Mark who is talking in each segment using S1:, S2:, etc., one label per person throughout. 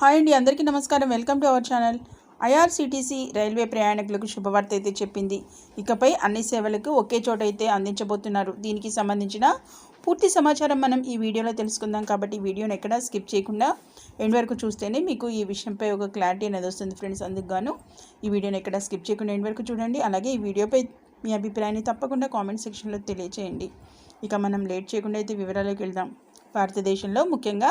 S1: Hi అండి అందరికీ నమస్కారం. Welcome to our channel. IRCTC railway ప్రయాణికులకు శుభవార్త అయితే చెప్పింది. ఇకపై అన్ని సేవలకు ఒకే చోట అయితే అందించబోతున్నారు. దీనికి సంబంధించిన పూర్తి సమాచారం మనం ఈ వీడియోలో తెలుసుకుందాం. కాబట్టి వీడియోని ఎక్కడ స్కిప్ చేయకుండా ఎండ్ వరకు చూస్తేనే మీకు ఈ విషయంపై ఒక క్లారిటీ అనేది వస్తుంది ఫ్రెండ్స్. అందుకు గాను ఈ వీడియోని ఎక్కడ స్కిప్ చేయకుండా ఎండ్ వరకు చూడండి. అలాగే ఈ వీడియోపై మీ అభిప్రాయాన్ని తప్పకుండా కామెంట్ సెక్షన్లో తెలియచేయండి. ఇక మనం లేట్ చేయకుండా అయితే వివరాలకు వెళ్దాం. భారతదేశంలో ముఖ్యంగా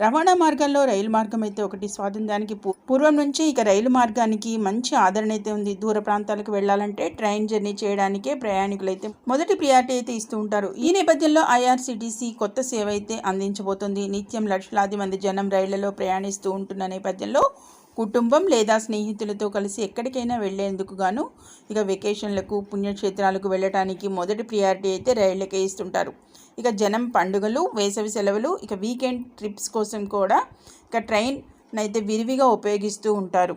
S1: రవాణా మార్గాల్లో రైలు మార్గం అయితే ఒకటి. స్వాతంత్రానికి పూర్వం నుంచి ఇక రైలు మార్గానికి మంచి ఆదరణ అయితే ఉంది. దూర ప్రాంతాలకు వెళ్ళాలంటే ట్రైన్ జర్నీ చేయడానికే ప్రయాణికులు అయితే మొదటి ప్రియారిటీ అయితే ఇస్తూ ఉంటారు. ఈ నేపథ్యంలో ఐఆర్సీటీసీ కొత్త సేవ అయితే అందించబోతుంది. నిత్యం లక్షలాది మంది జనం రైళ్ళలో ప్రయాణిస్తూ ఉంటున్న నేపథ్యంలో కుటుంబం లేదా స్నేహితులతో కలిసి ఎక్కడికైనా వెళ్ళేందుకు గాను ఇక వెకేషన్లకు పుణ్యక్షేత్రాలకు వెళ్ళటానికి మొదటి ప్రియారిటీ అయితే రైళ్ళకే ఇస్తుంటారు. ఇక జనం పండుగలు వేసవి సెలవులు ఇక వీకెండ్ ట్రిప్స్ కోసం కూడా ఇక ట్రైన్ అయితే విరివిగా ఉపయోగిస్తూ ఉంటారు.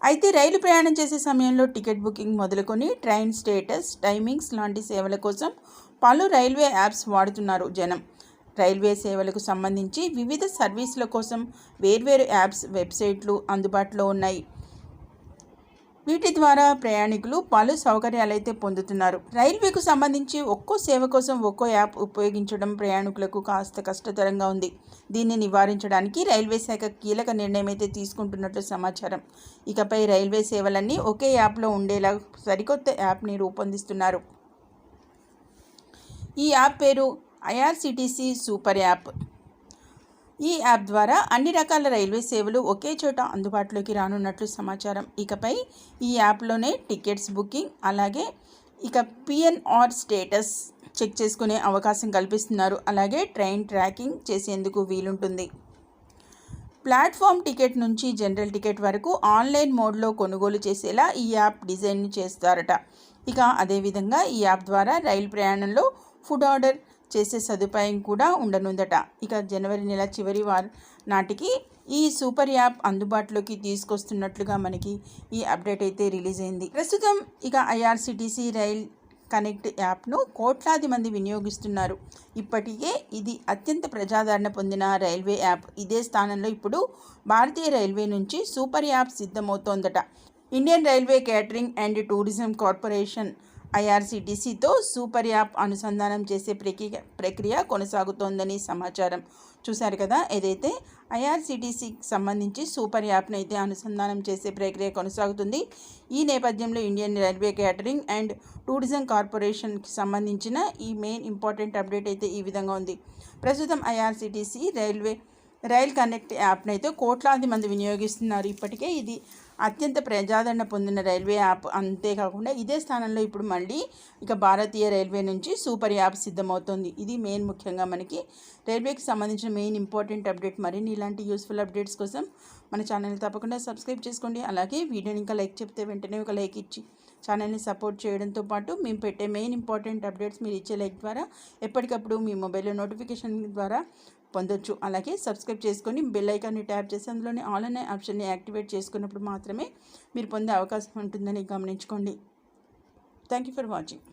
S1: అయితే రైలు ప్రయాణం చేసే సమయంలో టికెట్ బుకింగ్ మొదలుకొని ట్రైన్ స్టేటస్ టైమింగ్స్ లాంటి సేవల కోసం పలు రైల్వే యాప్స్ వాడుతున్నారు జనం. రైల్వే సేవలకు సంబంధించి వివిధ సర్వీసుల కోసం వేర్వేరు యాప్స్ వెబ్సైట్లు అందుబాటులో ఉన్నాయి. వీటి ద్వారా ప్రయాణికులు పలు సౌకర్యాలు అయితే పొందుతున్నారు. రైల్వేకు సంబంధించి ఒక్కో సేవ కోసం ఒక్కో యాప్ ఉపయోగించడం ప్రయాణికులకు కాస్త కష్టతరంగా ఉంది. దీన్ని నివారించడానికి రైల్వే శాఖ కీలక నిర్ణయం అయితే తీసుకుంటున్నట్లు సమాచారం. ఇకపై రైల్వే సేవలన్నీ ఒకే యాప్లో ఉండేలా సరికొత్త యాప్ని రూపొందిస్తున్నారు. ఈ యాప్ పేరు ఐఆర్సిటీసీ సూపర్ యాప్. ఈ యాప్ ద్వారా అన్ని రకాల రైల్వే సేవలు ఒకే చోట అందుబాటులోకి రానున్నట్లు సమాచారం. ఇకపై ఈ యాప్లోనే టికెట్స్ బుకింగ్ అలాగే ఇక పిఎన్ఆర్ స్టేటస్ చెక్ చేసుకునే అవకాశం కల్పిస్తున్నారు. అలాగే ట్రైన్ ట్రాకింగ్ చేసేందుకు వీలుంటుంది. ప్లాట్ఫామ్ టికెట్ నుంచి జనరల్ టికెట్ వరకు ఆన్లైన్ మోడ్లో కొనుగోలు చేసేలా ఈ యాప్ డిజైన్ చేస్తారట. ఇక అదేవిధంగా ఈ యాప్ ద్వారా రైలు ప్రయాణంలో ఫుడ్ ఆర్డర్ చేసే సదుపాయం కూడా ఉండనుందట. ఇక జనవరి నెల చివరి వార్ నాటికి ఈ సూపర్ యాప్ అందుబాటులోకి తీసుకొస్తున్నట్లుగా మనకి ఈ అప్డేట్ అయితే రిలీజ్ అయింది. ప్రస్తుతం ఇక ఐఆర్సిటీసీ రైల్ కనెక్ట్ యాప్ను కోట్లాది మంది వినియోగిస్తున్నారు. ఇప్పటికే ఇది అత్యంత ప్రజాదరణ పొందిన రైల్వే యాప్. ఇదే స్థానంలో ఇప్పుడు భారతీయ రైల్వే నుంచి super app సిద్ధమవుతోందట. Indian railway catering and tourism corporation ఐఆర్సీటీసీతో super app అనుసంధానం చేసే ప్రక్రియ ప్రక్రియ కొనసాగుతోందని సమాచారం. చూశారు కదా ఏదైతే ఐఆర్సీటీసీకి సంబంధించి సూపర్ యాప్ను అయితే అనుసంధానం చేసే ప్రక్రియ కొనసాగుతుంది ఈ నేపథ్యంలో Indian railway catering and tourism కార్పొరేషన్కి సంబంధించిన ఈ మెయిన్ ఇంపార్టెంట్ అప్డేట్ అయితే ఈ విధంగా ఉంది. ప్రస్తుతం ఐఆర్సీటీసీ రైల్వే రైల్ కనెక్ట్ యాప్ను అయితే కోట్లాది మంది వినియోగిస్తున్నారు. ఇప్పటికే ఇది అత్యంత ప్రజాదరణ పొందిన రైల్వే యాప్ అంతేకాకుండా ఇదే స్థానంలో ఇప్పుడు మళ్ళీ ఇక భారతీయ రైల్వే నుంచి సూపర్ యాప్ సిద్ధమవుతుంది. ఇది మెయిన్ ముఖ్యంగా మనకి రైల్వేకి సంబంధించిన మెయిన్ ఇంపార్టెంట్ అప్డేట్. మరిన్ని ఇలాంటి యూస్ఫుల్ అప్డేట్స్ కోసం మన ఛానల్ని తప్పకుండా సబ్స్క్రైబ్ చేసుకోండి. అలాగే వీడియోని ఇంకా లైక్ చెప్తే వెంటనే ఒక లైక్ ఇచ్చి ఛానల్ని సపోర్ట్ చేయడంతో పాటు మేము పెట్టే మెయిన్ ఇంపార్టెంట్ అప్డేట్స్ మీరు ఇచ్చే లైక్ ద్వారా ఎప్పటికప్పుడు మీ మొబైల్లో నోటిఫికేషన్ ద్వారా పొందొచ్చు. అలాగే సబ్స్క్రైబ్ చేసుకొని బెల్ ఐకాన్ని ట్యాప్ చేసి అందులోనే ఆల్ అనే ఆప్షన్ని యాక్టివేట్ చేసుకున్నప్పుడు మాత్రమే మీరు పొందే అవకాశం ఉంటుందని గమనించుకోండి. Thank you for watching.